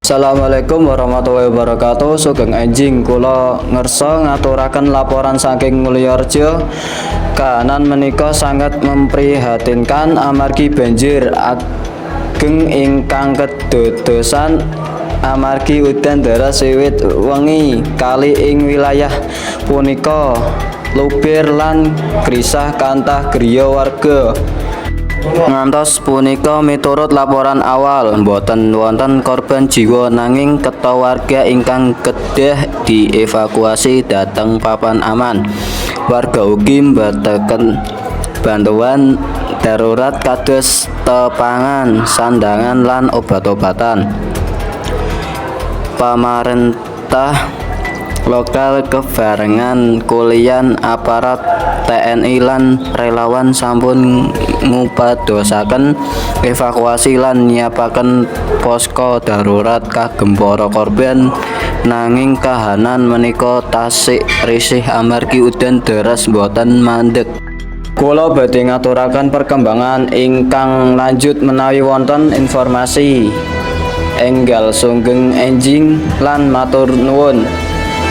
Assalamualaikum warahmatullahi wabarakatuh. Sugeng enjing kula ngersa ngaturaken laporan saking Mulyorejo. Kahanan menika sangat memprihatinkan amargi banjir ageng ingkang kedodosan amargi udan deras wiwit wengi kali ing wilayah punika lubir lan grisah kantah griya warga. Ngantos punika miturut laporan awal boten wonten korban jiwa nanging ketha warga ingkang kedah dievakuasi dhateng papan aman. Warga ugi mbetaken bantuan darurat kados tepangan, sandangan lan obat-obatan. Pamarentah lokal kebarengan kulian aparat TNI lan relawan sampun ngupadosaken evakuasi lan nyiapaken posko darurat kagem para korban. Nanging kahanan menika tasik risih amargi udan deras boten mandek. Kula badhe ngaturaken perkembangan ingkang lanjut menawi wonten informasi. Enggal sunggeng enjing lan matur nuwun.